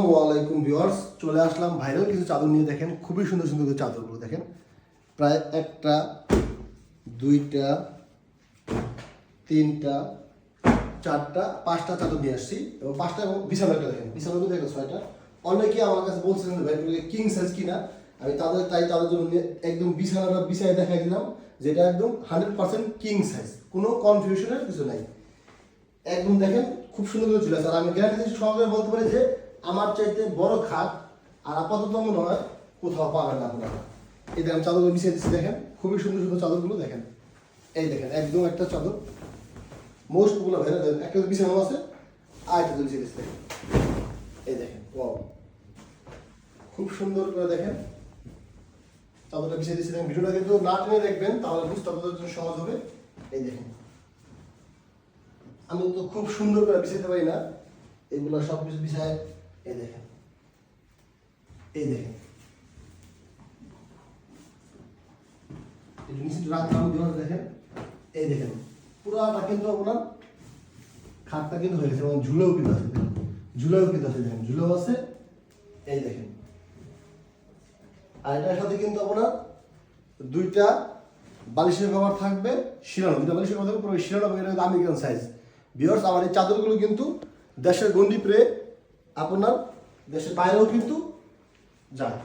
আসসালামাইকুম ভিউয়ার্স, চলে আসলাম ভাইরাল কিছু চাদর নিয়ে। দেখেন, খুবই সুন্দর সুন্দর চাদরগুলো দেখেন। প্রায় একটা, দুইটা, তিনটা, চারটা, পাঁচটা চাদর নিয়ে আসছি। এবং পাঁচটা এবং বিছানা একটা দেখেন। বিছানাগুলো দেখেন ছয়টা। অনেকে আমার কাছে বলছিলেন ভাই কিং সাইজ কিনা? আমি তাদের, তাই তাদের জন্য নিয়ে একদম বিছানাটা বিছায় দেখাই দিলাম, যেটা একদম হান্ড্রেড পার্সেন্ট কিং সাইজ কোনো কনফিউশনের কিছু নাই। একদম দেখেন, খুব সুন্দর করে আসে আর আমি গ্যারান্টি সহকারে বলতে পারি যে আমার চাইতে বড় খাট আর আপাতত মনে হয় কোথাও পাবেন না আপনারা। এই দেখেন চাদরগুলো বিছিয়ে দিচ্ছি, দেখেন। খুবই সুন্দর সুন্দর চাদরগুলো, দেখেন। এই দেখেন, একদম একটা চাদর। মোস্ট পপুলার ভাইরা দেখেন, একটা বিছানো আছে, আর একটা বিছিয়ে দিচ্ছি, দেখেন। এই দেখেন ওয়াও খুব সুন্দর করে দেখেন। চাদরটা বিছিয়ে দিচ্ছি, দেখেন। ভিডিওটা কিন্তু না টেনে দেখবেন, তাহলে বুঝতে আপনাদের জন্য সহজ হবে। এই দেখেন। আমি তো খুব সুন্দর করে বিছাইতে পারি না। এগুলো সব কিছু বিছায় এই দেখেন এই দেখেন দেখেন এই দেখেন পুরাটা কিন্তু আপনার খাটটা কিন্তু হয়ে গেছে এবং ঝুলেও কিন্তু আছে দেখেন। ঝুলেও কিন্তু আছে দেখেন ঝুলেও আছে এই দেখেন আর এটার সাথে কিন্তু আপনার দুইটা বালিশের কভার থাকবে শিরানো দুটা বালিশের কভার থাকবে পুরো শিরানো সাইজ বিয়ার্স আমার এই চাদরগুলো কিন্তু দেশের গন্ডি প্রে আপনার দেশের বাইরেও কিন্তু যায়।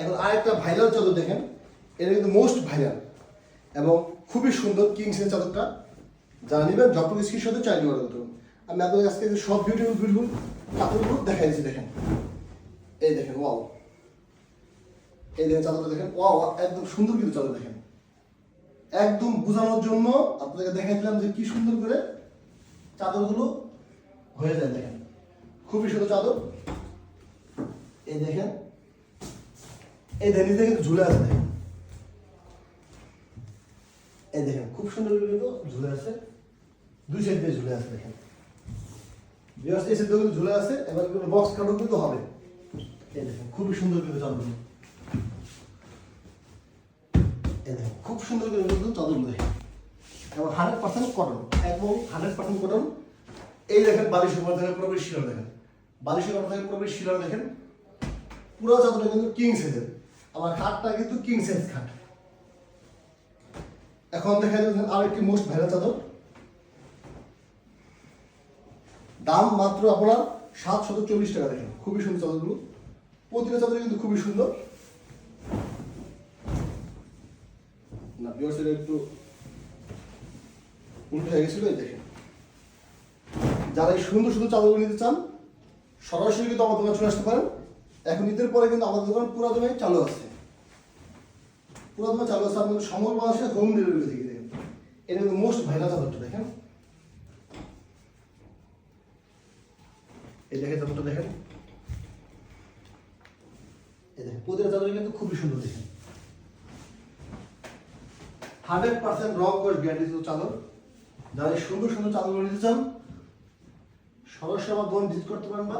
এখন আরেকটা ভাইরাল চাদর দেখেন। এটা কিন্তু মোস্ট ভাইরাল এবং খুবই সুন্দর কিংসের চাদরটা। যারা নেবেন যতটুকু স্ক্রির সাথে চাইলে অর্ডার করতে। আমি আপনাদের আজকে সব বিউটিফুল বিউটিফুল চাদরগুলো দেখাই দিচ্ছি, দেখেন। এই দেখেন ওয়াও এই দেখেন চাদরটা, দেখেন ওয়াও একদম সুন্দর কিন্তু চাদর, দেখেন। একদম বোঝানোর জন্য আপনাদেরকে দেখাই দিলাম যে কি সুন্দর করে চাদরগুলো হয়ে যায়, দেখেন। খুবই সুন্দর চাদর। এই দেখেন। এই দেখেন কিন্তু ঝুলে আছে দেখেন। এই দেখেন, খুব সুন্দর কিন্তু ঝুলে আছে। দুই সাইড দিয়ে ঝুলে আছে দেখেন। বিয়ার্স এই ঝুলে আছে। এবার কিন্তু বক্স কাটও কিন্তু হবে। এই দেখেন, খুবই সুন্দর কিন্তু চাদর এই দেখেন, খুব সুন্দর করে কিন্তু চাদর দেখেন। এবং হান্ড্রেড পার্সেন্ট কটন এবং হান্ড্রেড পার্সেন্ট কটন এই দেখেন বালিশের দেখেন পুরোপুরি শিলার দেখেন। বালিশের উপর দেখেন পুরোপুরি শিলার দেখেন। পুরো চাদরটা কিন্তু কিং সাইজের আমার খাটটা কিন্তু কিং সাইজ খাট। এখন দেখা যাচ্ছে আর একটি মোস্ট ভাইরাল চাদর। দাম মাত্র আপনার সাতশত চল্লিশ টাকা দেখেন। খুবই সুন্দর চাদরগুলো। প্রতিটা চাদর কিন্তু খুবই সুন্দর। না বিয়ার্সের একটু উল্টো হয়ে গেছিল দেখেন। যারা এই সুন্দর সুন্দর চাদরগুলো নিতে চান সরাসরি কিন্তু আমার দোকানে চলে আসতে পারেন। এখন ঈদের পরে কিন্তু আমাদের দোকান পুরো চালু আছে। পুরো চালু আছে, আপনাদের সমগ্র বাংলাদেশে হোম ডেলিভারি থেকে দেখেন। এটা কিন্তু মোস্ট ভাইরাল চাদরটা দেখেন। এই দেখেন চাদরটা দেখেন। এই দেখেন, প্রতিটা চাদর কিন্তু খুবই সুন্দর দেখেন। হান্ড্রেড পার্সেন্ট রং করে গ্যারান্টি চাদর। যারা সুন্দর সুন্দর চাদরগুলো নিতে চান সরাসরি আমার দোকান ভিজিট করতে পারেন বা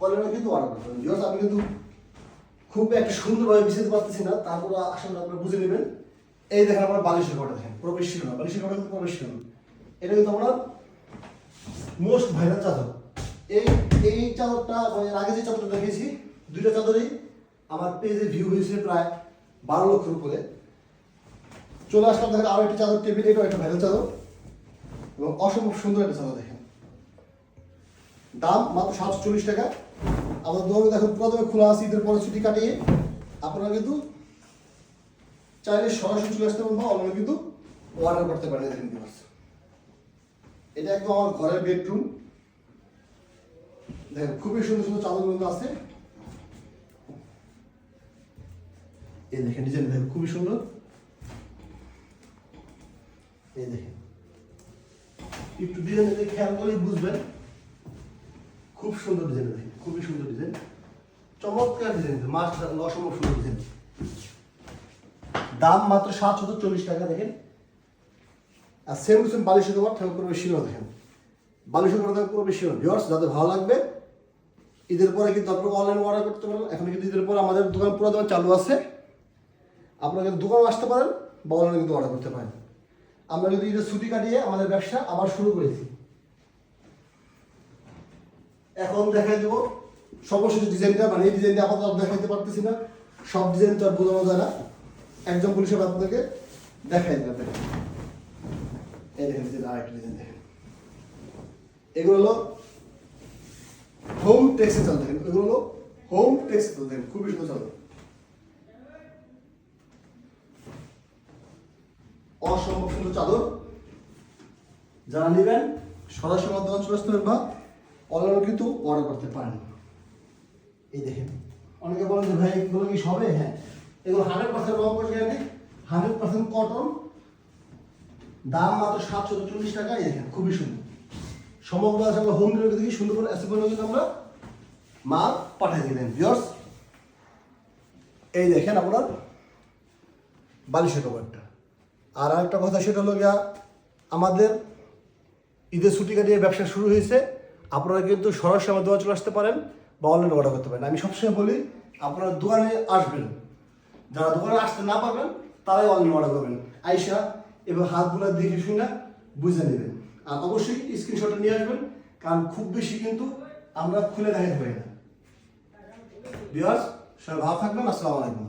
অনলাইনে কিন্তু অর্ডার আমি কিন্তু খুব একটা সুন্দরভাবে বিছাতে পারতেছি না তারপর আসলে আপনারা বুঝে নেবেন। এই দেখেন আপনার বালিশের ঘরটা দেখেন প্রবেশ ছিল না। বালিশের ঘরটা কিন্তু প্রবেশ ছিল এটা কিন্তু আমরা মোস্ট ভাইরাল চাদর। এই এই চাদরটা মানে আগে যে চাদরটা দেখেছি, দুইটা চাদরই আমার পেজে ভিউ হয়েছে প্রায় বারো লক্ষের উপরে। চলে আসলাম দেখেন আরও একটি চাদর টেবিল, এটাও একটা ভাইরাল চাদর। এবং অসম্ভব সুন্দর একটা চাদর দেখেন। দাম মাত্র সাতশো চল্লিশ টাকা। আমাদের দোকানে দেখুন, প্রথমে খোলা আছে, ঈদের পরে ছুটি কাটিয়ে আপনারা কিন্তু চাইলে সরাসরি চলে আসতে পারেন বা অনলাইনে কিন্তু অর্ডার করতে পারেন দেখেন এটা একদম আমার ঘরের বেডরুম দেখেন, খুবই সুন্দর সুন্দর চাদর কিন্তু আছে। এই দেখেন ডিজাইন দেখেন, খুবই সুন্দর। এই দেখেন। একটু ডিজাইন খেয়াল করলেই বুঝবেন। খুব সুন্দর ডিজাইন দেখেন খুবই সুন্দর ডিজাইন চমৎকার ডিজাইন মাছ অসম্ভব সুন্দর ডিজাইন দাম মাত্র সাতশত চল্লিশ টাকা, দেখেন। আর সেম সেম বালিশের কভার ঠাকুর পুরো শিরো দেখেন। বালিশের কভার পুরো শিরো ভিওর্স যাদের ভালো লাগবে, ঈদের পরে কিন্তু আপনারা অনলাইন অর্ডার করতে পারেন। এখন কিন্তু ঈদের পরে আমাদের দোকান পুরো দোকান চালু আছে। আপনারা কিন্তু দোকানে আসতে পারেন বা অনলাইনে কিন্তু অর্ডার করতে পারেন। আমরা কিন্তু ঈদের ছুটি কাটিয়ে আমাদের ব্যবসা আবার শুরু করেছি। এখন দেখাই দেবো। সর্বশেষ ডিজাইনটা মানে এই ডিজাইনটা আপাতত দেখাইতে পারতেছি না। সব ডিজাইন তো আর বোঝানো যায় না। একজন পুলিশের আপনাদেরকে দেখাই দেবে এই দেখেন ডিজাইন আরেকটা ডিজাইন দেখেন। এগুলো হলো হোম টেক্সটাইল দেখেন। এগুলো হলো হোম টেক্সটাইল দেখেন। খুবই সুন্দর চাদর। অসম্ভব সুন্দর চাদর। যারা নেবেন, সরাসরি দোকান চলে আসতে বা কিন্তু অর্ডার করতে পারেন এই দেখেন, অনেকে বলেন যে ভাই, এগুলো কি সবে? হ্যাঁ। এগুলো হান্ড্রেড পার্সেন্ট রং করে গ্যারান্টি হান্ড্রেড পার্সেন্ট কটন। দাম মাত্র সাতশো চল্লিশ টাকা, এই দেখেন, খুবই সুন্দর। সমগ্র আছে আমরা হোম ডেলিভারি থেকে সুন্দর করে অ্যাসেম্বল কিন্তু আমরা মাল পাঠিয়ে দিলেন ভিওর্স এই দেখেন আপনার বালিশের কভারটা। আর আরেকটা কথা, সেটা হলো গিয়া আমাদের ঈদের ছুটি কাটিয়ে ব্যবসা শুরু হয়েছে। আপনারা কিন্তু সরাসরি আমার দোকানে চলে আসতে পারেন বা অনলাইনে অর্ডার করতে পারেন। আমি সবসময় বলি, আপনারা দোকানে আসবেন। যারা দোকানে আসতে না পারবেন, তারাই অনলাইনে অর্ডার করবেন। আইসা এবং হাতগুলো দেখে শুনে বুঝে নেবেন। আর অবশ্যই স্ক্রিনশটটা নিয়ে আসবেন, কারণ খুব বেশি কিন্তু আমরা খুলে দেখাতে পারি না। বিয়ার্স সবাই ভালো থাকবেন, আসসালামু আলাইকুম।